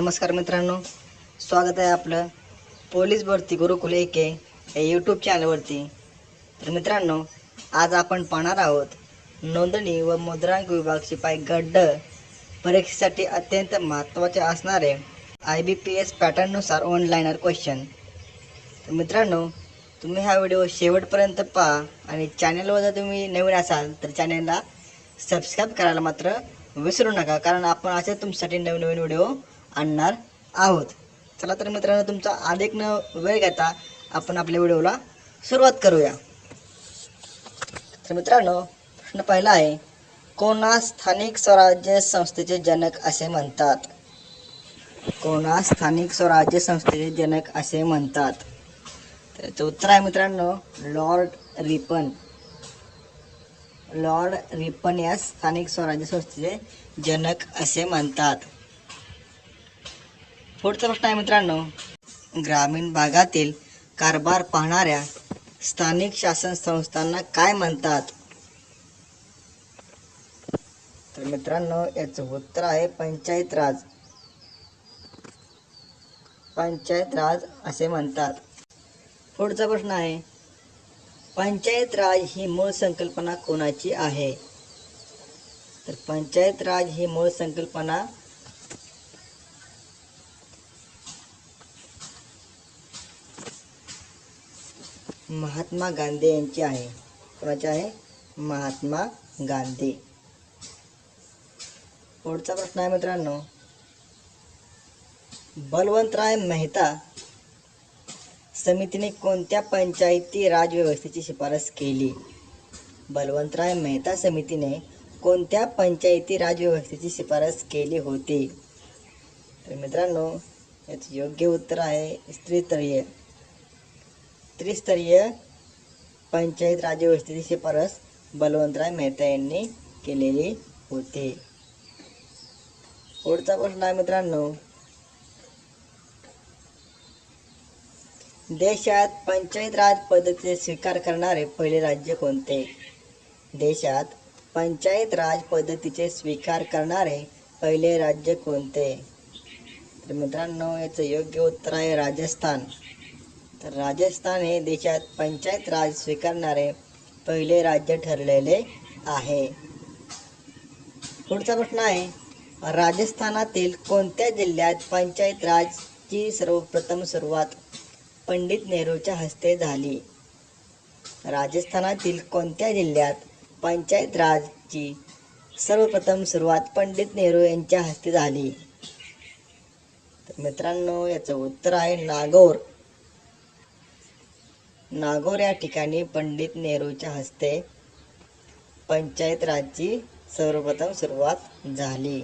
नमस्कार मित्रांनो. स्वागत आहे आपलं पोलीस भरती गुरुकुल एके या यूट्यूब चॅनलवरती तर मित्रांनो आज आपण पाहणार आहोत नोंदणी व मुद्रांक विभाग शिपाई गड्ड परीक्षेसाठी अत्यंत महत्त्वाचे असणारे आय बी पी एस पॅटर्ननुसार ऑनलाईनर क्वेश्चन तर मित्रांनो तुम्ही हा व्हिडिओ शेवटपर्यंत पहा आणि चॅनलवर जर तुम्ही नवीन असाल तर चॅनलला सबस्क्राईब करायला मात्र विसरू नका कारण आपण असे तुमच्यासाठी नवीन नवीन व्हिडिओ आणणार आहोत. चला तर मित्रांनो तुमचा अधिक न वेळ घेता आपण आपल्या व्हिडिओला सुरुवात करूया. तर मित्रांनो प्रश्न पहिला आहे कोणा स्थानिक स्वराज्य संस्थेचे जनक असे म्हणतात? कोणा स्थानिक स्वराज्य संस्थेचे जनक असे म्हणतात? तर याचं उत्तर आहे मित्रांनो लॉर्ड रिपन. लॉर्ड रिपन या स्थानिक स्वराज्य संस्थेचे जनक असे म्हणतात. पुढचा प्रश्न आहे मित्रांनो. ग्रामीण भागातील कारभार पाहणाऱ्या स्थानिक शासन संस्थांना काय म्हणतात? तर मित्रांनो याचं उत्तर आहे पंचायत राज. पंचायत राज असे म्हणतात. पुढचा प्रश्न आहे पंचायत राज ही मूळ संकल्पना कोणाची आहे? तर पंचायत राज ही मूळ संकल्पना महात्मा गांधी यांची आहे. कोणाची आहे? महात्मा गांधी. पुढचा प्रश्न आहे मित्रांनो. बलवंतराय मेहता समितीने कोणत्या पंचायती राज व्यवस्थेची शिफारस केली? बलवंतराय मेहता समितीने कोणत्या पंचायती राज व्यवस्थेची शिफारस केली होती? तर मित्रांनो याचं योग्य उत्तर आहे त्रिस्तरीय त्रिस्तरीय पंचायत राज्यव्यवस्थेची शिफारस बलवंतराय मेहता यांनी केलेली होती. पुढचा प्रश्न आहे मित्रांनो. देशात पंचायत राज पद्धतीचे स्वीकार करणारे पहिले राज्य कोणते? देशात पंचायत राज पद्धतीचे स्वीकार करणारे पहिले राज्य कोणते? तर मित्रांनो याचं योग्य उत्तर आहे राजस्थान. तर राजस्थान हे देशात पंचायत राज स्वीकारणारे पहिले राज्य ठरलेले आहे. पुढचा प्रश्न आहे राजस्थानातील कोणत्या जिल्ह्यात पंचायत राजची सर्वप्रथम सुरुवात पंडित नेहरूच्या हस्ते झाली? राजस्थानातील कोणत्या जिल्ह्यात पंचायत राजची सर्वप्रथम सुरुवात पंडित नेहरू यांच्या हस्ते झाली? तर मित्रांनो याचं उत्तर आहे नागौर. नागोर या ठिकाणी पंडित नेहरूच्या हस्ते पंचायत राजची सर्वप्रथम सुरुवात झाली.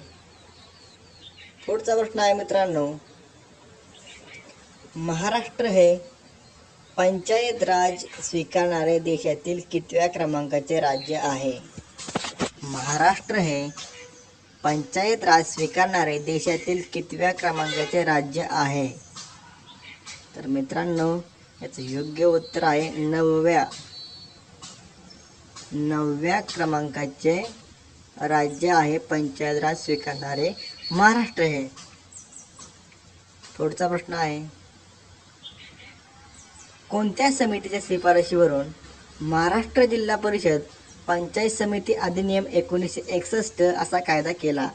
पुढचा प्रश्न आहे मित्रांनो महाराष्ट्र हे पंचायत राज स्वीकारणारे देशातील कितव्या क्रमांकाचे राज्य आहे? महाराष्ट्र हे पंचायत राज स्वीकारणारे देशातील कितव्या क्रमांकाचे राज्य आहे? तर मित्रांनो याचं योग्य उत्तर आहे नवव्या. नवव्या क्रमांकाचे राज्य आहे पंचायत राज स्वीकारणारे महाराष्ट्र हे. पुढचा प्रश्न आहे. कोणत्या समितीच्या शिफारशीवरून महाराष्ट्र जिल्हा परिषद पंचायत समिती अधिनियम एकोणीसशे एकसष्ट असा कायदा केला?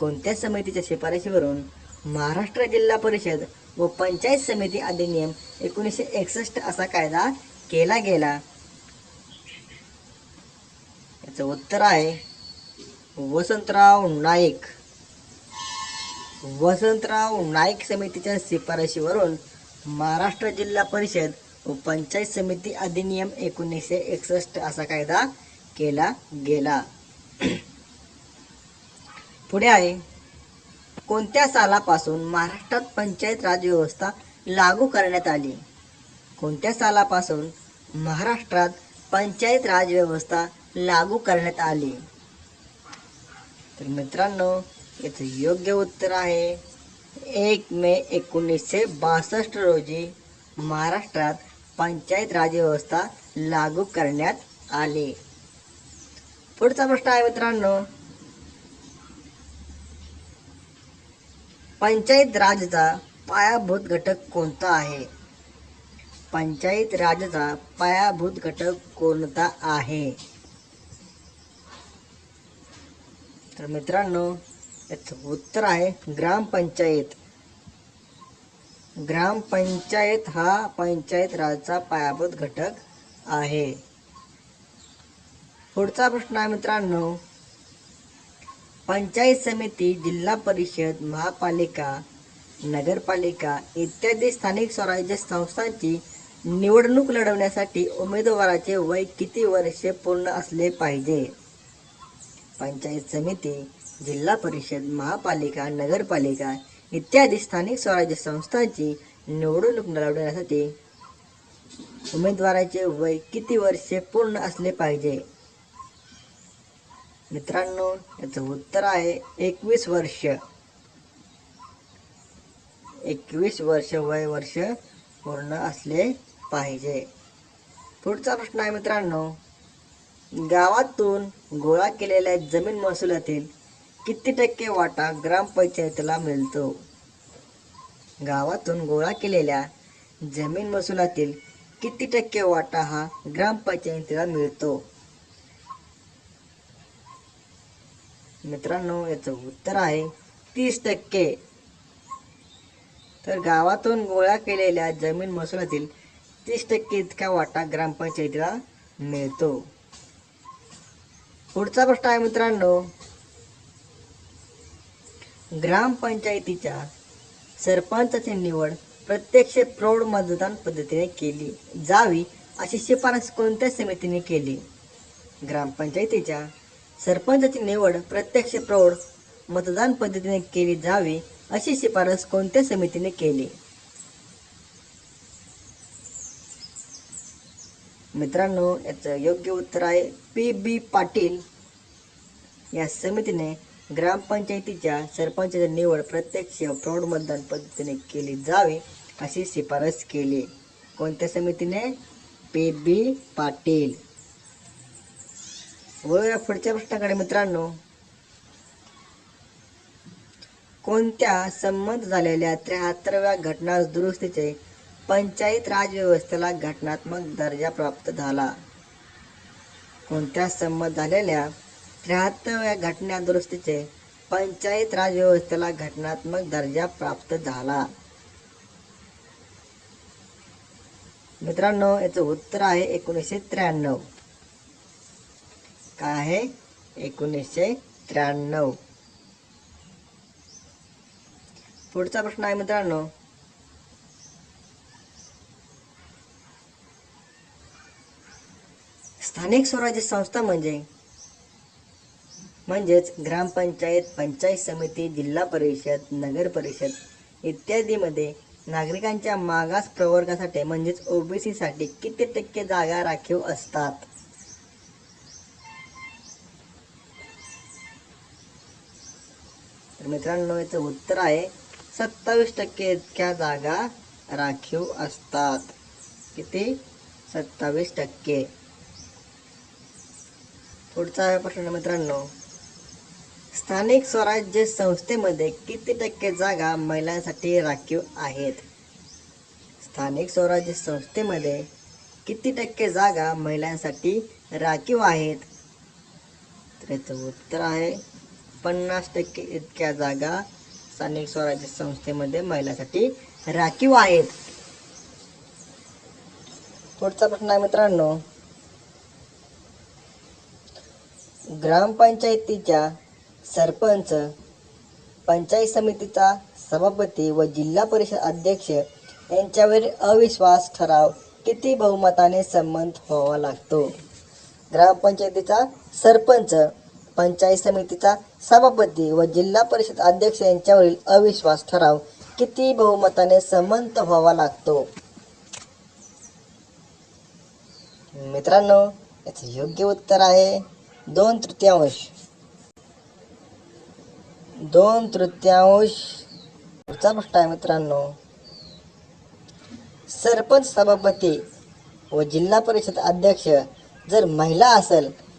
कोणत्या समितीच्या शिफारशीवरून महाराष्ट्र जिल्हा परिषद व पंचायत समिती अधिनियम एकोणीसशे एकसष्ट असा कायदा केला गेला. याचं उत्तर आहे वसंतराव नाईक. वसंतराव नाईक समितीच्या शिफारशीवरून महाराष्ट्र जिल्हा परिषद व पंचायत समिती अधिनियम एकोणीसशे एकसष्ट असा कायदा केला गेला. पुढे आहे कोणत्या सालापासून महाराष्ट्रात पंचायत राज व्यवस्था लागू करण्यात आली? कोणत्या सालापासून महाराष्ट्रात पंचायत राज व्यवस्था लागू करण्यात आली? तर मित्रांनो याचं योग्य उत्तर आहे एक मे एकोणीसशे बासष्ट रोजी महाराष्ट्रात पंचायत राज व्यवस्था लागू करण्यात आली. पुढचा प्रश्न आहे मित्रांनो पंचायत राजचा पायाभूत घटक कोणता आहे? पंचायत राजचा पायाभूत घटक कोणता आहे? तर मित्रांनो याचं उत्तर आहे ग्रामपंचायत. ग्रामपंचायत हा पंचायत राजचा पायाभूत घटक आहे. पुढचा प्रश्न आहे मित्रांनो पंचायत समिती जिल्हा परिषद महापालिका नगरपालिका इत्यादी स्थानिक स्वराज्य संस्थांची निवडणूक लढवण्यासाठी उमेदवाराचे वय किती वर्षे पूर्ण असले पाहिजे? पंचायत समिती जिल्हा परिषद महापालिका नगरपालिका इत्यादी स्थानिक स्वराज्य संस्थांची निवडणूक लढवण्यासाठी उमेदवाराचे वय किती वर्षे पूर्ण असले पाहिजे? मित्रांनो याचं उत्तर आहे एकवीस वर्ष. एकवीस वर्ष वय वर्ष पूर्ण असले पाहिजे. पुढचा प्रश्न आहे मित्रांनो गावातून गोळा केलेल्या जमीन महसुलातील किती टक्के वाटा ग्रामपंचायतीला मिळतो? गावातून गोळा केलेल्या जमीन महसुलातील किती टक्के वाटा हा ग्रामपंचायतीला मिळतो? मित्रांनो याचं उत्तर आहे तीस टक्के. तर गावातून गोळा केलेल्या जमीन महसुलातील तीस टक्के इतका वाटा ग्रामपंचायतीला मिळतो. पुढचा प्रश्न आहे मित्रांनो ग्रामपंचायतीच्या सरपंचाची निवड प्रत्यक्ष प्रौढ मतदान पद्धतीने केली जावी अशी शिफारस कोणत्या समितीने केली? ग्रामपंचायतीच्या सरपंचाची निवड प्रत्यक्ष प्रौढ मतदान पद्धतीने केली जावी अशी शिफारस कोणत्या समितीने केली? मित्रांनो याचं योग्य उत्तर आहे पी. बी. पाटील. या समितीने ग्रामपंचायतीच्या सरपंचाची निवड प्रत्यक्ष प्रौढ मतदान पद्धतीने केली जावी अशी शिफारस केली. कोणत्या समितीने? पी. बी. पाटील. वळूया पुढच्या प्रश्नाकडे मित्रांनो. कोणत्या संमत झालेल्या त्र्याहत्तरव्या घटना दुरुस्तीचे पंचायत राज व्यवस्थेला घटनात्मक दर्जा प्राप्त झाला? कोणत्या संमत झालेल्या त्र्याहत्तरव्या घटना दुरुस्तीचे पंचायत राज व्यवस्थेला घटनात्मक दर्जा प्राप्त झाला? मित्रांनो याचं उत्तर आहे एकोणीसशे त्र्याण्णव. काय आहे एकोणीसशे त्र्याण्णव. पुढचा प्रश्न आहे मित्रांनो. स्थानिक स्वराज्य संस्था म्हणजे? म्हणजेच ग्रामपंचायत पंचायत समिती जिल्हा परिषद नगर परिषद इत्यादीमध्ये नागरिकांच्या मागास प्रवर्गासाठी म्हणजेच ओबीसीसाठी किती टक्के जागा राखीव असतात? मित्रांनो याचं उत्तर आहे सत्तावीस टक्के इतक्या जागा राखीव असतात. किती? सत्तावीस टक्के. पुढचा प्रश्न मित्रांनो. स्थानिक स्वराज्य संस्थेमध्ये किती टक्के जागा महिलांसाठी राखीव आहेत? स्थानिक स्वराज्य संस्थेमध्ये किती टक्के जागा महिलांसाठी राखीव आहेत? तर याचं उत्तर आहे पन्नास टक्के इतक्या जागा स्थानिक स्वराज्य संस्थेमध्ये महिलांसाठी राखीव आहेत. पुढचा प्रश्न आहे मित्रांनो. ग्रामपंचायतीच्या सरपंच पंचायत समितीचा सभापती व जिल्हा परिषद अध्यक्ष यांच्यावर अविश्वास ठराव किती बहुमताने संमत व्हावा लागतो? ग्रामपंचायतीचा सरपंच पंचायत समितीचा सभापती व जिल्हा परिषद अध्यक्ष यांच्यावरील अविश्वास ठराव किती बहुमताने संमत व्हावा लागतो? मित्रांनो याचं योग्य उत्तर आहे दोन तृतीयांश. दोन तृतीयांश. पुढचा प्रश्न आहे मित्रांनो. सरपंच सभापती व जिल्हा परिषद अध्यक्ष जर महिला असेल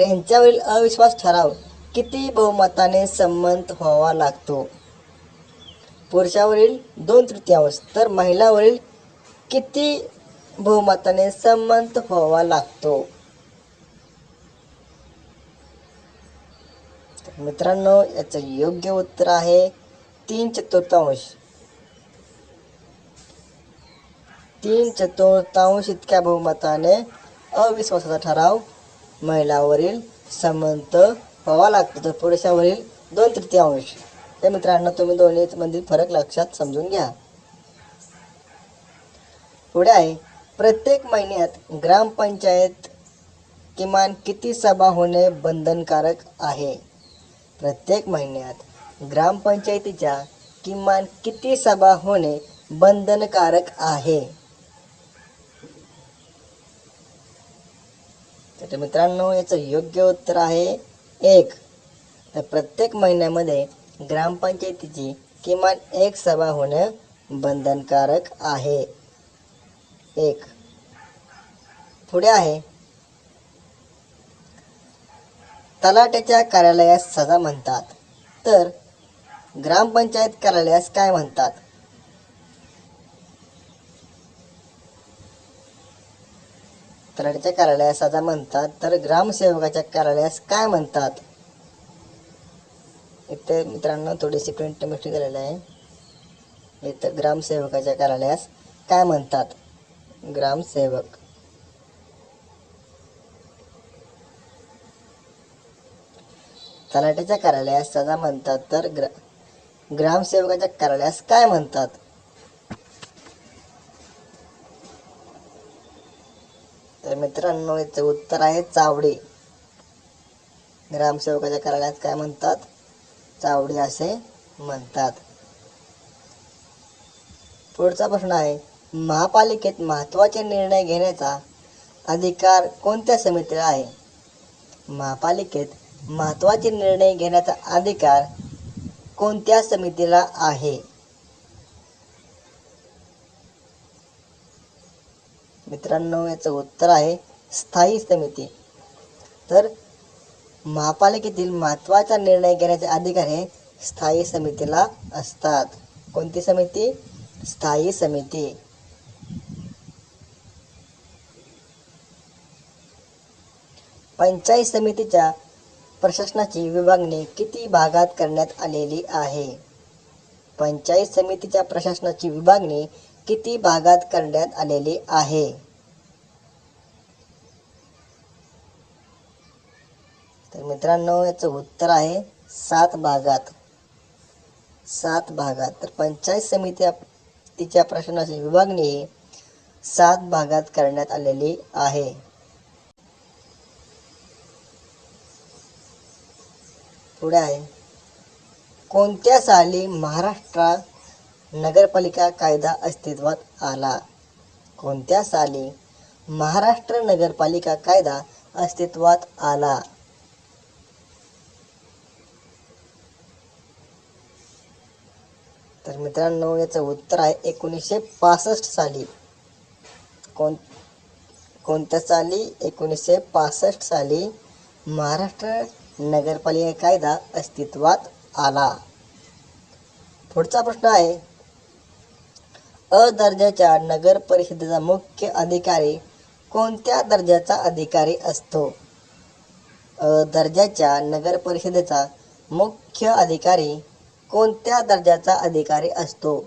यांच्यावरील अविश्वास ठराव किती बहुमताने संमत व्हावा लागतो? पुरुषावरील दोन तृतीयांश तर महिलावरील किती बहुमताने संमत व्हावा लागतो? मित्रांनो याचं योग्य उत्तर आहे तीन चतुर्थांश. तीन चतुर्थांश इतक्या बहुमताने अविश्वासाचा ठराव महिलावरील संमत व्हावा लागतो. तर पुरुषावरील दोन तृतीयांश तर मित्रांनो तुम्ही दोन्हीमधील फरक लक्षात समजून घ्या. पुढे आहे प्रत्येक महिन्यात ग्रामपंचायत किमान किती सभा होणे बंधनकारक आहे? प्रत्येक महिन्यात ग्रामपंचायतीच्या किमान किती सभा होणे बंधनकारक आहे? तर मित्रांनो याचं योग्य उत्तर आहे एक. तर प्रत्येक महिन्यामध्ये ग्रामपंचायतीची किमान एक सभा होणं बंधनकारक आहे. एक. पुढे आहे. तलाट्याच्या कार्यालयास सजा म्हणतात. तर ग्रामपंचायत कार्यालयास काय म्हणतात? तलाट्याच्या कार्यालयास सजा म्हणतात तर ग्रामसेवकाच्या कार्यालयास काय म्हणतात? इथे मित्रांनो थोडीशी प्रिंट मिस्टेक झालेली आहे. इथं ग्रामसेवकाच्या कार्यालयास काय म्हणतात? ग्रामसेवक. तलाट्याच्या कार्यालयास सजा म्हणतात तर ग्रा ग्रामसेवकाच्या कार्यालयास काय म्हणतात? तर मित्रांनो याचं उत्तर आहे चावडी. ग्रामसेवकाच्या कार्यालयात काय म्हणतात? चावडी असे म्हणतात. पुढचा प्रश्न आहे महापालिकेत महत्त्वाचे निर्णय घेण्याचा अधिकार कोणत्या समितीला आहे? महापालिकेत महत्त्वाचे निर्णय घेण्याचा अधिकार कोणत्या समितीला आहे? मित्रांनो याचं उत्तर आहे स्थायी समिती. तर महापालिकेतील महत्त्वाचा निर्णय घेण्याचे अधिकार हे स्थायी समितीला असतात. कोणती समिती? स्थायी समिती. पंचायत समितीच्या प्रशासनाची विभागणी किती भागात करण्यात आलेली आहे? पंचायत समितीच्या प्रशासनाची विभागणी किती भागात करण्यात आलेली आहे? तर मित्रांनो याचं उत्तर आहे सात भागात. सात भागात. तर पंचायत समिती तिच्या प्रशासनाची विभागणी सात भागात करण्यात आलेली आहे. पुढे आहे. कोणत्या साली महाराष्ट्रात नगरपालिका कायदा अस्तित्वात आला. कोणत्या साली महाराष्ट्र नगरपालिका कायदा अस्तित्वात आला? तर मित्रांनो याचं उत्तर आहे एकोणीसशे पासष्ट साली. कोण कोणत्या साली? एकोणीसशे पासष्ट साली महाराष्ट्र नगरपालिका कायदा अस्तित्वात आला. पुढचा प्रश्न आहे अ दर्जाच्या नगर परिषदेचा मुख्य अधिकारी कोणत्या दर्जाचा अधिकारी असतो? अ दर्जाच्या नगर परिषदेचा मुख्य अधिकारी कोणत्या दर्जाचा अधिकारी असतो?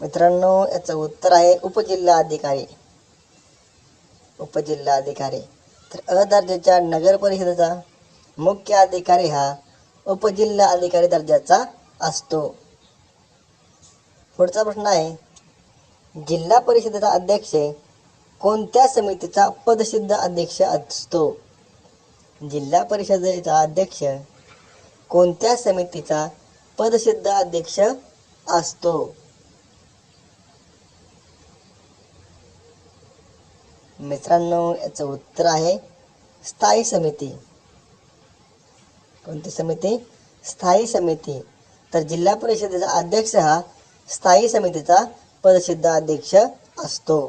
मित्रांनो याचं उत्तर आहे उपजिल्हा अधिकारी उपजिल्हा अधिकारी तर अ दर्जाच्या नगर परिषदेचा मुख्य अधिकारी हा उपजिल्हा अधिकारी दर्जाचा असतो. पुढचा प्रश्न आहे जिल्हा परिषदेचा अध्यक्ष कोणत्या समितीचा पदसिद्ध अध्यक्ष असतो? जिल्हा परिषदेचा अध्यक्ष कोणत्या समितीचा पदसिद्ध अध्यक्ष असतो? मित्रांनो याचं उत्तर आहे स्थायी समिती. कोणती समिती? स्थायी समिती. तर जिल्हा परिषदेचा अध्यक्ष हा स्थायी समितीचा पदसिद्ध अध्यक्ष असतो.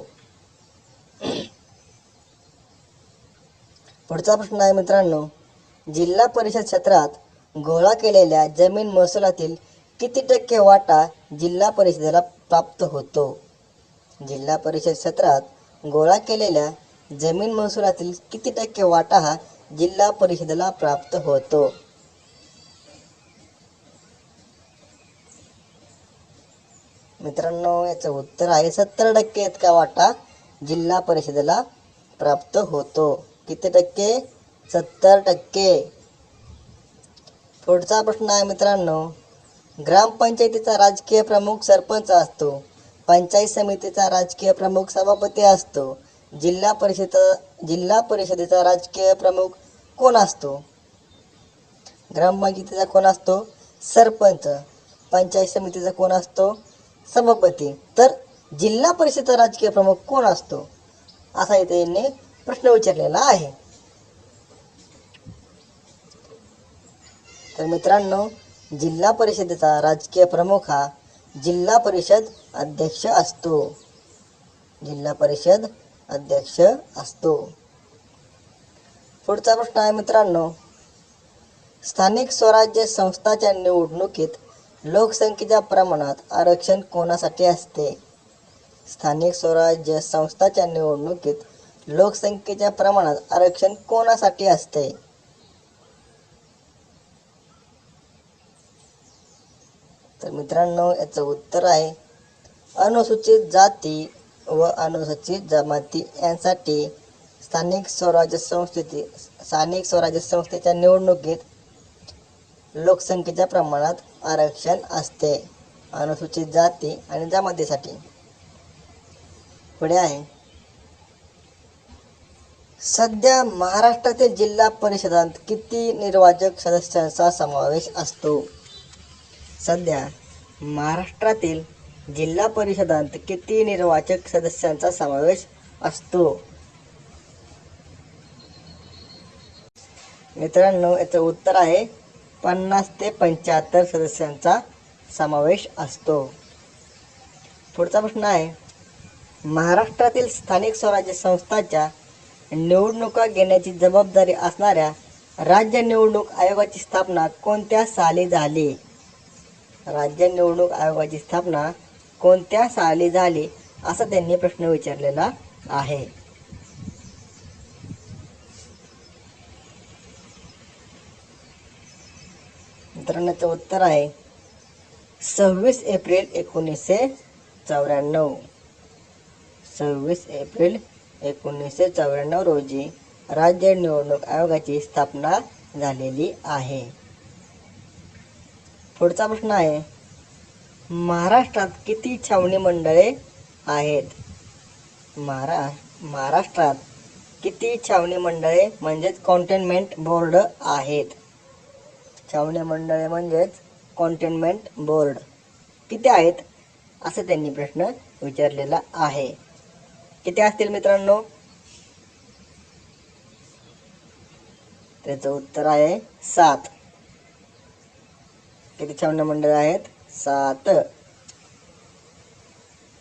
पुढचा प्रश्न आहे मित्रांनो जिल्हा परिषद क्षेत्रात गोळा केलेल्या जमीन महसुलातील किती टक्के वाटा जिल्हा परिषदेला प्राप्त होतो? जिल्हा परिषद क्षेत्रात गोळा केलेल्या जमीन महसुलातील किती टक्के वाटा हा जिल्हा परिषदेला प्राप्त होतो. मित्रांनो याचं उत्तर आहे सत्तर टक्के इतका वाटा जिल्हा परिषदेला प्राप्त होतो. किती टक्के? सत्तर टक्के. पुढचा प्रश्न आहे मित्रांनो. ग्रामपंचायतीचा राजकीय प्रमुख सरपंच असतो. पंचायत समितीचा राजकीय प्रमुख सभापती असतो. जिल्हा परिषद जिल्हा परिषदेचा राजकीय प्रमुख कोण असतो? ग्रामपंचायतीचा कोण असतो? सरपंच. पंचायत समितीचा कोण असतो? सभापती. तर जिल्हा परिषदचा राजकीय प्रमुख कोण असतो? असा इथे यांनी प्रश्न विचारलेला आहे. तर मित्रांनो जिल्हा परिषदेचा राजकीय प्रमुख हा जिल्हा परिषद अध्यक्ष असतो. जिल्हा परिषद अध्यक्ष असतो. पुढचा प्रश्न आहे मित्रांनो. स्थानिक स्वराज्य संस्थाच्या निवडणुकीत लोकसंख्येच्या प्रमाणात आरक्षण कोणासाठी असते? स्थानिक स्वराज्य संस्थाच्या निवडणुकीत लोकसंख्येच्या प्रमाणात आरक्षण कोणासाठी असते? तर मित्रांनो याचं उत्तर आहे अनुसूचित जाती व अनुसूचित जमाती यांसाठी स्थानिक स्वराज्य संस्थेची स्थानिक स्वराज्य संस्थेच्या निवडणुकीत लोकसंख्येच्या प्रमाणात आरक्षण असते. अनुसूचित जाती आणि जमातीसाठी. पुढे आहे. सध्या महाराष्ट्रातील जिल्हा परिषदांत किती निर्वाचक सदस्यांचा समावेश असतो? सध्या महाराष्ट्रातील जिल्हा परिषदांत किती निर्वाचक सदस्यांचा समावेश असतो? मित्रांनो याचं उत्तर आहे पन्नास ते पंच्याहत्तर सदस्यांचा समावेश असतो. पुढचा प्रश्न आहे महाराष्ट्रातील स्थानिक स्वराज्य संस्थाच्या निवडणुका घेण्याची जबाबदारी असणाऱ्या राज्य निवडणूक आयोगाची स्थापना कोणत्या साली झाली? राज्य निवडणूक आयोगाची स्थापना कोणत्या साली झाली? असा त्यांनी प्रश्न विचारलेला आहे. प्रश्नाचं उत्तर आहे. सव्वीस एप्रिल एकोणीसशे चौऱ्याण्णव. सव्वीस एप्रिल एकोणीसशे चौऱ्याण्णव रोजी राज्य निवडणूक आयोगाची स्थापना झालेली आहे. पुढचा प्रश्न आहे महाराष्ट्रात किती छावणी मंडळे आहेत? महारा महाराष्ट्रात किती छावणी मंडळे म्हणजेच कॉन्टेनमेंट बोर्ड आहेत? छावणी मंडळे म्हणजेच कॉन्टेनमेंट बोर्ड किती आहेत? असं त्यांनी प्रश्न विचारलेला आहे. किती असतील मित्रांनो? त्याचं उत्तर आहे सात. किती छावण्या मंडळ आहेत? सात.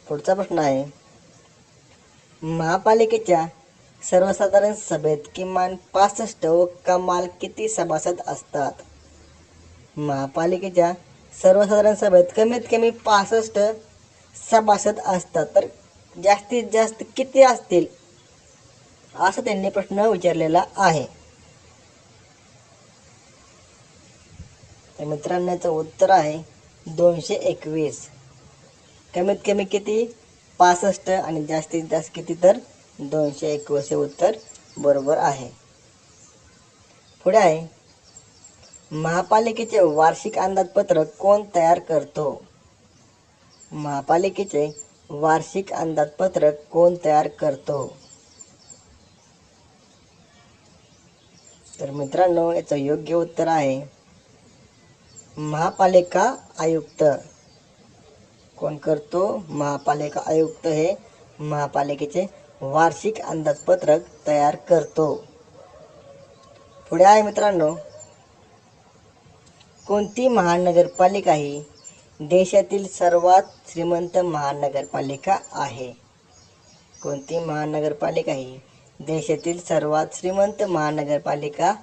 पुढचा प्रश्न आहे. महापालिकेच्या सर्वसाधारण सभेत किमान पासष्ट व कमाल किती सभासद असतात? महापालिकेच्या सर्वसाधारण सभेत कमीत कमी पासष्ट सभासद असतात. तर जास्तीत जास्त किती असतील? असं त्यांनी प्रश्न विचारलेला आहे. तर मित्रांनो याचं उत्तर आहे दोनशे एकवीस. कमीत कमी किती? पासष्ट आणि जास्तीत जास्त किती तर दोनशे एकवीस हे उत्तर बरोबर आहे. पुढे आहे. महापालिकेचे वार्षिक अंदाजपत्रक कोण तयार करतो? महापालिकेचे वार्षिक अंदाजपत्रक कोण तयार करतो? तर मित्रांनो याचं योग्य उत्तर आहे महापालिका आयुक्त. कोण करतो? महापालिका आयुक्त हे महापालिकेचे वार्षिक अंदाजपत्रक तयार करतो. पुढे आहे मित्रांनो कोणती महानगरपालिका ही देशातील सर्वात श्रीमंत महानगरपालिका आहे? कोणती महानगरपालिका ही देशातील सर्वात श्रीमंत महानगरपालिका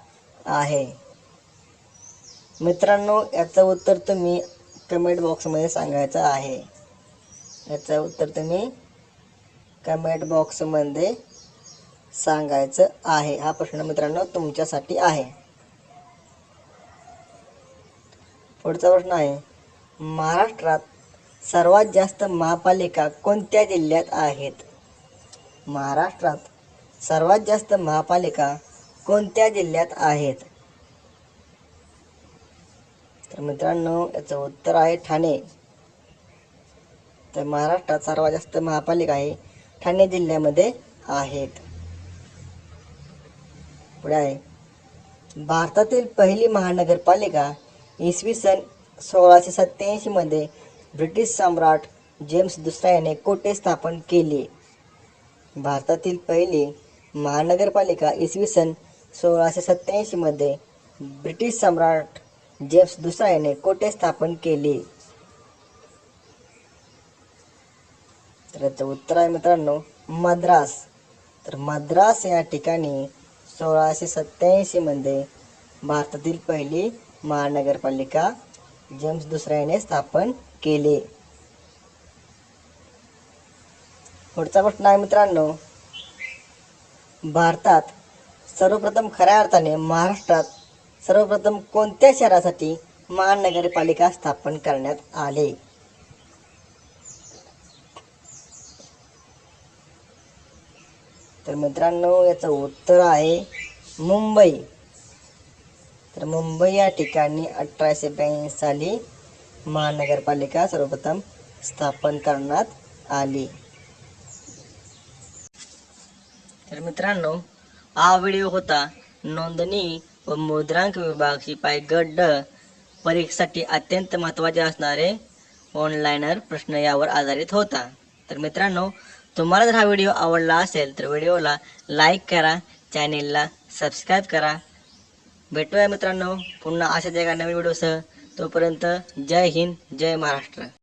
आहे? मित्रांनो याचं उत्तर तुम्ही कमेंट बॉक्समध्ये सांगायचं आहे. याचं उत्तर तुम्ही कमेंट बॉक्समध्ये सांगायचं आहे. हा प्रश्न मित्रांनो तुमच्यासाठी आहे. पुढचा प्रश्न आहे. महाराष्ट्रात सर्वात जास्त महापालिका कोणत्या जिल्ह्यात आहेत? महाराष्ट्रात सर्वात जास्त महापालिका कोणत्या जिल्ह्यात आहेत? तर मित्रांनो याचं उत्तर आहे ठाणे. तर महाराष्ट्रात सर्वात जास्त महापालिका आहे ठाणे जिल्ह्यामध्ये आहेत. पुढे आहे. भारतातील पहिली महानगरपालिका इसवी सन सोळाशे सत्त्याऐंशीमध्ये ब्रिटिश सम्राट जेम्स दुसरा याने कोटे स्थापन केले? भारतातील पहिली महानगरपालिका इसवी सन सोळाशे सत्त्याऐंशीमध्ये ब्रिटिश सम्राट जेम्स दुसरा याने कोटे स्थापन केले? तर याचं उत्तर आहे मित्रांनो मद्रास. तर मद्रास या ठिकाणी सोळाशे सत्त्याऐंशीमध्ये भारतातील पहिली महानगरपालिका जेम्स दुसऱ्या याने स्थापन केले. पुढचा प्रश्न आहे मित्रांनो. भारतात सर्वप्रथम खऱ्या अर्थाने महाराष्ट्रात सर्वप्रथम कोणत्या शहरासाठी महानगरपालिका स्थापन करण्यात आले? तर मित्रांनो याचं उत्तर आहे मुंबई. तर मुंबई या ठिकाणी अठराशे ब्याऐंशी साली महानगरपालिका सर्वप्रथम स्थापन करण्यात आली. तर मित्रांनो हा व्हिडिओ होता नोंदणी व मुद्रांक विभाग शिपाई गड्ड परीक्षेसाठी अत्यंत महत्त्वाचे असणारे ऑनलाईनर प्रश्न यावर आधारित होता. तर मित्रांनो तुम्हाला जर हा व्हिडिओ आवडला असेल तर व्हिडिओला लाईक करा चॅनेलला सबस्क्राईब करा भेटूया मित्रांनो. पुन्हा अशाच एका नवीन व्हिडिओसह. तोपर्यंत जय हिंद जय महाराष्ट्र.